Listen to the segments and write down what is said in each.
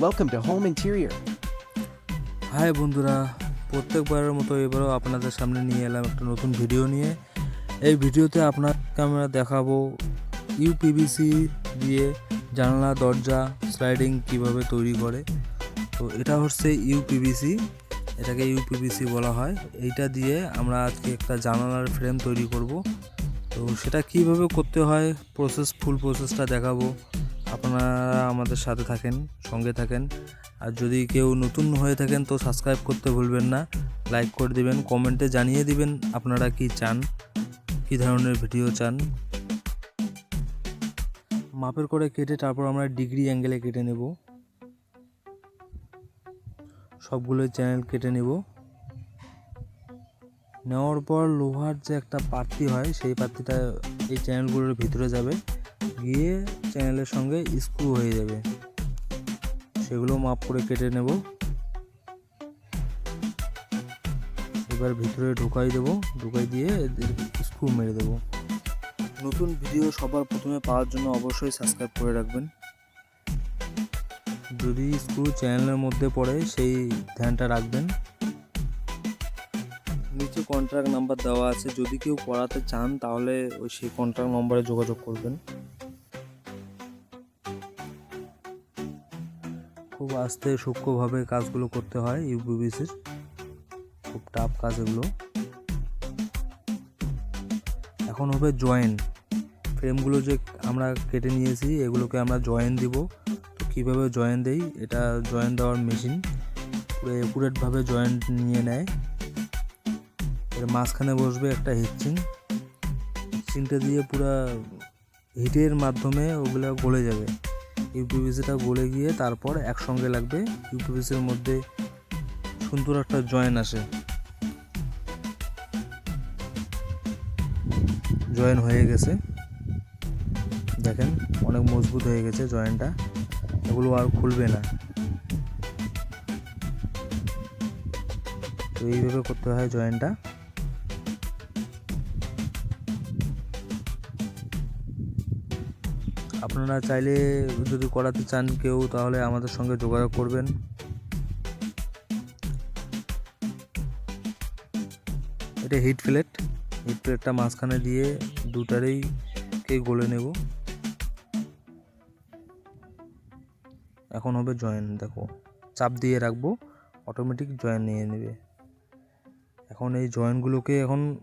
Welcome to Home Interior. Hi বন্ধুরা। প্রত্যেকবারের মতো এবারও আপনাদের সামনে নিয়ে এলাম একটা নতুন ভিডিও নিয়ে। এই ভিডিওতে আপনাকে আমরা দেখাবো ইউপিভিসি দিয়ে জানলা, দরজা স্লাইডিং কীভাবে তৈরি করে। তো এটা হচ্ছে ইউপিভিসি এটাকে ইউপিভিসি বলা হয়। এইটা দিয়ে আমরা আজকে একটা জানালার ফ্রেম তৈরি করব। তো সেটা কীভাবে করতে হয় প্রসেস ফুল প্রসেসটা দেখাবো। আপনারা আমাদের সাথে থাকেন, সঙ্গে থাকেন। আর যদি কেউ নতুন হয়ে থাকেন তো সাবস্ক্রাইব করতে ভুলবেন না। লাইক করে দিবেন কমেন্টে জানিয়ে দিবেন আপনারা কি চান, কি ধরনের ভিডিও চান। মাপের করে কেটে তারপর আমরা ডিগ্রি অ্যাঙ্গেলে কেটে নেব। সবগুলো চ্যানেল কেটে নেব। নেওয়ার পর লোহার যে একটা পাত্তি হয়, সেই পাত্তিটা এই চ্যানেলগুলোর ভিতরে যাবে। গিয়ে চ্যানেলের সঙ্গে স্ক্রু হয়ে যাবে। সেগুলো মাপ করে কেটে নেব। এবার ভিতরে ঢুকাই দেব। ঢুকাই দিয়ে এদের স্ক্রু মেরে দেব। নতুন ভিডিও সবার প্রথমে পাওয়ার জন্য অবশ্যই সাবস্ক্রাইব করে রাখবেন। যদি স্ক্রু চ্যানেলের মধ্যে পড়ে, সেই ধ্যানটা রাখবেন। নিচে কন্ট্রাক্ট নাম্বার দেওয়া আছে। যদি কেউ করাতে চান, তাহলে ওই সেই কন্ট্রাক্ট নম্বরে যোগাযোগ করবেন। খুব আস্তে, সূক্ষ্মভাবে কাজগুলো করতে হয় ইউপিবিসির। খুব টাফ কাজ এগুলো। এখন হবে জয়েন ফ্রেমগুলো যে আমরা কেটে নিয়েছি, এগুলোকে আমরা জয়েন দিব। তো কীভাবে জয়েন দেই? এটা জয়েন দেওয়ার মেশিন পুরো একুরেটভাবে জয়েন্ট নিয়ে নেয়। এর মাঝখানে বসবে একটা হিচিং হিচিংটা দিয়ে পুরা হিটের মাধ্যমে ওগুলো গলে যাবে। ইউপিভিসিটা গলে গিয়ে তারপর একসঙ্গে লাগবে। ইউপিভিসির মধ্যে সুন্দর একটা জয়েন আসে। জয়েন হয়ে গেছে। দেখেন, অনেক মজবুত হয়ে গেছে জয়েনটা। এগুলো আর খুলবে না। তো এইভাবে করতে হয় জয়েনটা। আপনারা চাইলে যদি করাতে চান কেউ, তাহলে আমাদের সঙ্গে যোগাযোগ করবেন। এটা হিট প্লেট। হিট প্লেটটা মাঝখানে দিয়ে দুটারেই কে গলে নেব। এখন হবে জয়েন, দেখো। চাপ দিয়ে রাখব, অটোমেটিক জয়েন নিয়ে নেবে। এখন এই জয়েনগুলোকে এখন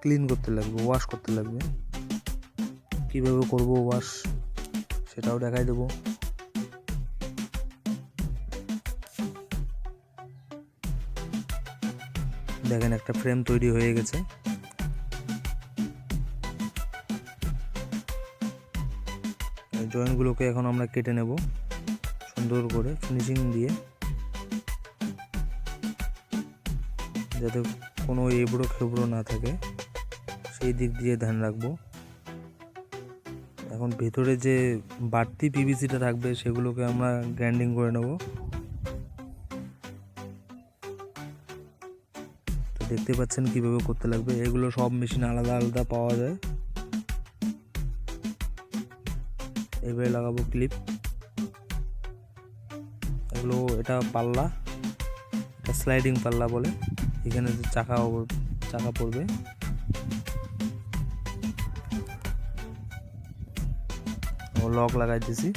ক্লিন করতে লাগবে, ওয়াশ করতে লাগবে। কীভাবে করব ওয়াশ সেটাও দেখাই দেবো। দেখেন একটা ফ্রেম তৈরি হয়ে গেছে। জয়েন্টগুলোকে এখন আমরা কেটে নেব। সুন্দর করে ফিনিশিং দিয়ে। যাতে কোনো এবড়ো খেবড়ো না থাকে। সেই দিক দিয়ে ধ্যান রাখব। এখন ভেতরে যে বাড়তি পিভিসিটা থাকবে, সেগুলোকে আমরা গ্রাইন্ডিং করে নেব। তো দেখতে পাচ্ছেন কীভাবে করতে লাগবে। এগুলো সব মেশিন আলাদা আলাদা পাওয়া যায়। এবারে লাগাবো ক্লিপ এগুলো, এটা পাল্লা। এটা স্লাইডিং পাল্লা বলে। এখানে যে চাকা চাকা পড়বে। লক লাগাই দিছি।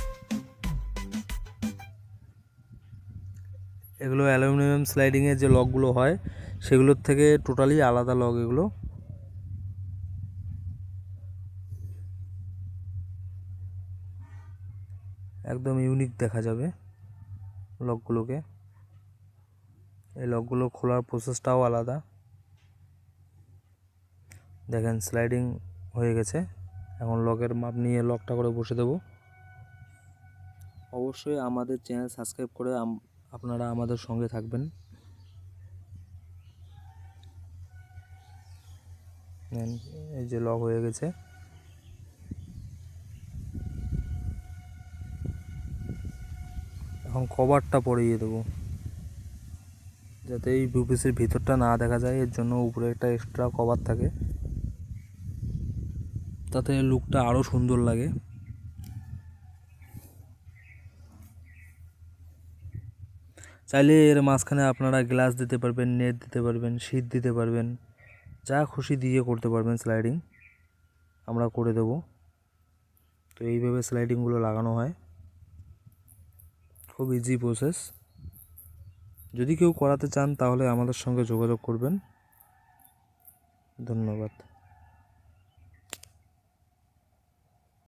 এগুলো অ্যালুমিনিয়াম স্লাইডিংয়ের যে লকগুলো হয়, সেগুলোর থেকে টোটালি আলাদা লক এগুলো। একদম ইউনিক দেখা যাবে লকগুলোকে। এই লকগুলো খোলার প্রসেসটাও আলাদা। দেখেন স্লাইডিং হয়ে গেছে। এখন লকের মাপ নিয়ে লকটা করে বসে দেব। অবশ্যই আমাদের চ্যানেল সাবস্ক্রাইব করে আপনারা আমাদের সঙ্গে থাকবেন। এই যে লক হয়ে গেছে। এখন কভারটা পরিয়ে দেবো। যাতে এই বিউপিসের ভিতরটা না দেখা যায় এর জন্য উপরে একটা এক্সট্রা কভার থাকে। তাতে লুকটা আরও সুন্দর লাগে। চাইলে এর মাঝখানে আপনারা গ্লাস দিতে পারবেন নেট দিতে পারবেন শীত দিতে পারবেন, যা খুশি দিয়ে করতে পারবেন স্লাইডিং আমরা করে দেব। তো এইভাবে স্লাইডিংগুলো লাগানো হয়। খুব ইজি প্রসেস যদি কেউ করাতে চান তাহলে আমাদের সঙ্গে যোগাযোগ করবেন। ধন্যবাদ।